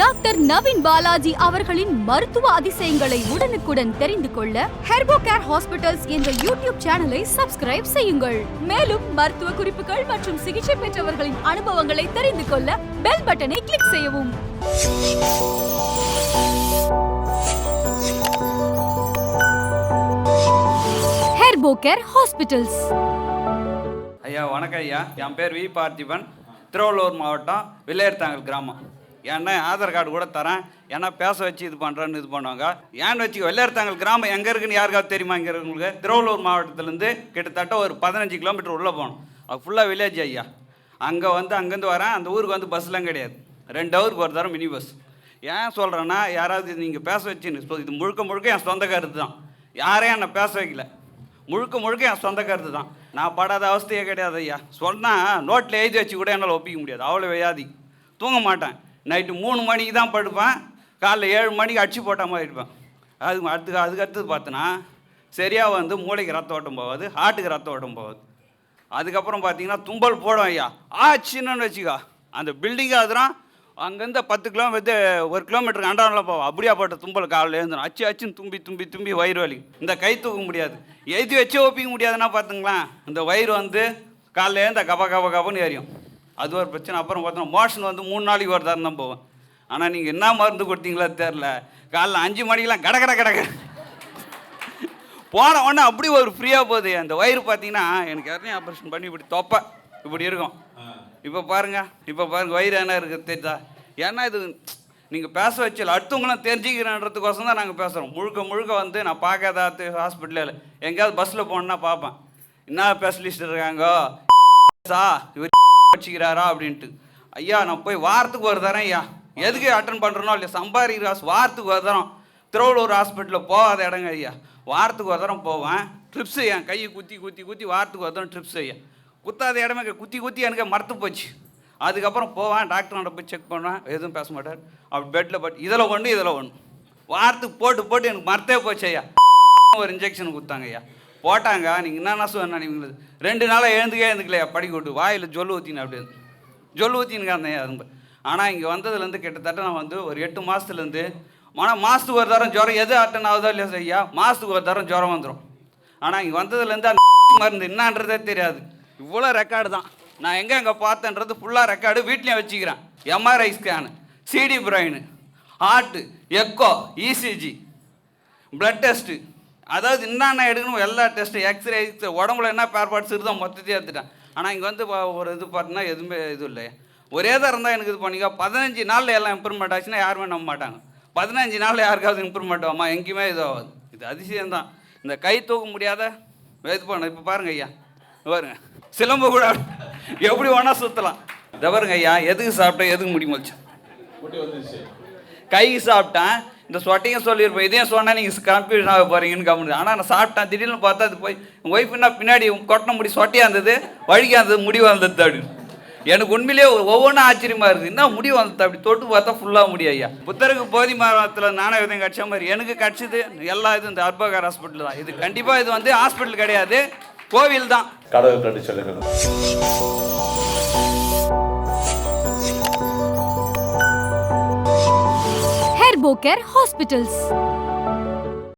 Doctor Naveen Balaji அவர்களின் மருத்துவ அதிசயங்களை உடனுக்குடன் தெரிந்து கொள்ள ஹெர்போ கேர் ஹாஸ்பிட்டல்ஸ் என்ற யூடியூப் சேனலை சப்ஸ்கிரைப் செய்யுங்கள். மேலும் மருத்துவ குறிப்புகள் மற்றும் சிகிச்சை பெற்றவர்களின் அனுபவங்களை தெரிந்து கொள்ள பெல் பட்டனை கிளிக் செய்யவும். Herbocare hospitals. ஐயா வணக்கம் ஐயா. என் பேர் வி பார்த்திபன். திருவள்ளூர் மாவட்டம் வில்லையர்த்தாங்கல் கிராமம். ஏன்னா ஆதார் கார்டு கூட தரேன். ஏன்னா பேச வச்சு இது பண்ணுறேன்னு இது பண்ணுவாங்க. ஏன்னு வச்சு வெள்ளையர்த்தாங்கல் கிராமம் எங்கே இருக்குன்னு யாருக்காவது தெரியுமாங்கிறவங்களுக்கு திருவள்ளூர் மாவட்டத்துலேருந்து கிட்டத்தட்ட ஒரு பதினஞ்சு கிலோமீட்டர் உள்ளே போகணும். அது ஃபுல்லாக வில்லேஜ் ஐயா. அங்கே வந்து அங்கேருந்து வரேன். அந்த ஊருக்கு வந்து பஸ்லாம் கிடையாது. ரெண்டு ஹவருக்கு ஒரு தரம் மினி பஸ் ஏன் சொல்கிறேன்னா யாராவது நீங்கள் பேச வச்சுன்னு இது முழுக்க முழுக்க என் சொந்த கருத்து தான். யாரையும் என்னை பேச வைக்கல. முழுக்க முழுக்க என் சொந்த கருத்து தான். நான் படாத அவஸ்தையே கிடையாது ஐயா. சொன்னால் நோட்டில் எழுதி வச்சு கூட என்னால் ஒப்பிக்க முடியாது. அவ்வளோ வியாதி. தூங்க மாட்டேன். நைட்டு மூணு மணிக்கு தான் படுப்பேன். காலைல ஏழு மணிக்கு அடிச்சு போட்ட மாதிரி இருப்பேன். அது அடுத்து அதுக்கு அடுத்தது பார்த்தோன்னா சரியாக வந்து மூளைக்கு ரத்த ஓட்டம் போகாது ஹார்ட்டுக்கு ரத்த ஓட்டம் போகாது. அதுக்கப்புறம் பார்த்தீங்கன்னா தும்பல் போடும் ஐயா. ஆச்சுன்னு வச்சுக்கோ. அந்த பில்டிங் அதுதான் அங்கேருந்து பத்து கிலோமீட்டர் ஒரு கிலோமீட்டருக்கு அண்டாவில் போவோம் அப்படியா போட்ட தும்பல் காலில் எழுந்துடும் அச்சு அச்சுன்னு தும்பி தும்பி தும்பி வயிறு வலி. இந்த கை தூக்க முடியாது. எழுதி வச்சு ஒப்பிக்க முடியாதுன்னா பார்த்துங்களேன். இந்த வயிறு வந்து காலைல எழுந்த கப கப கபன்னு எரியும். அது ஒரு பிரச்சனை. அப்புறம் பார்த்தோன்னா மோஷன் வந்து மூணு நாளைக்கு ஒரு தரம் தான் போவேன் ஆனால் நீங்கள் என்ன மருந்து கொடுத்தீங்களா தெரில காலைல அஞ்சு மணிக்கெலாம் கட கட கட போன உடனே அப்படி ஒரு ஃப்ரீயாக போகுது. அந்த வயிறு பார்த்தீங்கன்னா எனக்கு யாரையும் ஆப்ரேஷன் பண்ணி இப்படி தொப்பை இப்படி இருக்கும். இப்போ பாருங்க இப்போ பாருங்க வயிறு என்ன இருக்குது தெரியுதா? ஏன்னா இது நீங்கள் பேச வச்சல அடுத்தவங்களாம் தெரிஞ்சுக்கிறன்றதுக்கோசம் தான் நாங்கள் பேசுகிறோம் முழுக்க முழுக்க வந்து நான் பார்க்காத ஹாஸ்பிட்டலில் எங்கேயாவது பஸ்ஸில் போனேன்னா பார்ப்பேன். என்ன ஸ்பெஷலிஸ்ட் இருக்காங்க? சா இவர் வச்சுக்கிறாரா அப்படின்ட்டு. ஐயா நான் போய் வாரத்துக்கு ஒரு தரேன் ஐயா. எதுக்கு அட்டன் பண்ணுறனோ இல்லையா? சம்பாரி காசு வாரத்துக்கு ஒரு தரம் திருவள்ளூர் ஹாஸ்பிட்டலில் போகாத இடங்க ஐயா. வாரத்துக்கு ஒரு தரம் போவேன். ட்ரிப்ஸ் ஐயா. கையை குத்தி குத்தி குத்தி வாரத்துக்கு ஒரு தரம் ட்ரிப்ஸ் ஐயா. குத்தாத இடமே குத்தி குத்தி எனக்கு மறத்து போச்சு. அதுக்கப்புறம் போவேன் டாக்டர்கிட்ட போய் செக் பண்ணுவேன். எதுவும் பேச மாட்டார். அப்படி பெட்டில் பட் இதில் ஒன்று இதில் ஒன்று வாரத்துக்கு போட்டு போட்டு எனக்கு மறத்தே போச்சு ஐயா. ஒரு இன்ஜெக்ஷன் கொடுத்தாங்க ஐயா. போட்டாங்க. நீங்கள் என்னென்ன சொன்ன நீங்கள் ரெண்டு நாளாக எழுந்துக்கே எழுந்துக்கலையா? படிக்க விட்டு வாயில் ஜொல்லு ஊற்றின அப்படின்னு ஜொல்லு ஊற்றினுக்கா அந்த அரும்பு ஆனால் இங்கே வந்ததுலேருந்து கிட்டத்தட்ட நான் வந்து ஒரு எட்டு மாதத்துலேருந்து ஆனால் மாதத்துக்கு ஒரு தரம் ஜுரம் எது அட்டன் ஆகுதோ இல்லையா ஐயா மாதத்துக்கு ஒரு தரம் ஜுரம் வந்துடும் ஆனால் இங்கே வந்ததுலேருந்து அந்த மருந்து என்னன்றதே தெரியாது. இவ்வளோ ரெக்கார்டு தான். நான் எங்கே எங்கே பார்த்தேன்றது ஃபுல்லாக ரெக்கார்டு வீட்லேயும் வச்சுக்கிறேன். MRI scan CT brain heart echo ECG blood test அதாவது என்னென்ன எடுக்கணும் எல்லா டெஸ்ட்டு எக்ஸ்ரே உடம்புல என்ன பேர் பார்ட்ஸ் இருக்குதோ மொத்தத்தையும் எடுத்துட்டேன். ஆனால் இங்கே வந்து ஒரு இது பார்த்தீங்கன்னா எதுவுமே இது இல்லை ஒரே தான் இருந்தால் எனக்கு இது பண்ணிக்க. பதினஞ்சு நாளில் எல்லாம் இம்ப்ரூவ்மெண்ட் ஆச்சுன்னா யாருமே நம்ப மாட்டாங்க. பதினஞ்சு நாளில் யாருக்காவது இம்ப்ரூவ்மெண்ட் ஆகுமா? எங்கேயுமே இது ஆகாது. இது அதிசயம் தான் இந்த கை தூக்க முடியாத இது பண்ண. இப்போ பாருங்க ஐயா. பாருங்க. சிலம்பு கூட எப்படி வேணா சுற்றலாம் இதை பாருங்க ஐயா. எதுக்கு சாப்பிட்டேன்? எதுக்கு முடி மொழிச்சேன் கை சாப்பிட்டேன். இந்த சொட்டையும் சொல்லியிருப்பேன் இதையும் சொன்னால் நீங்கள் கன்ஃபியூஷன் ஆக போகிறீங்கன்னு கவனிச்சு ஆனால் நான் சாப்பிட்டேன். திடீர்னு பார்த்தா அது போய் ஒய்ஃப் என்ன பின்னாடி கொட்டின முடி சொட்டையாக இருந்தது? வழிக்காக இருந்தது? முடி வந்தது அப்படின்னு. எனக்கு உண்மையிலேயே ஒவ்வொன்றும் ஆச்சரியமாக இருக்குது என்ன முடி வந்தது அப்படி தொட்டு பார்த்தா ஃபுல்லாக முடி ஐயா. புத்தருக்கு போதி மரத்தில் நானே விதம் கட்ச மாதிரி எனக்கு கிடச்சிது எல்லா இதுவும் இந்த அர்பகார் ஹாஸ்பிட்டல் தான். இது கண்டிப்பாக இது வந்து ஹாஸ்பிட்டல் கிடையாது. கோவில் தான். கடவுள் கண்டு சொல்லுங்கள். Herbo care hospitals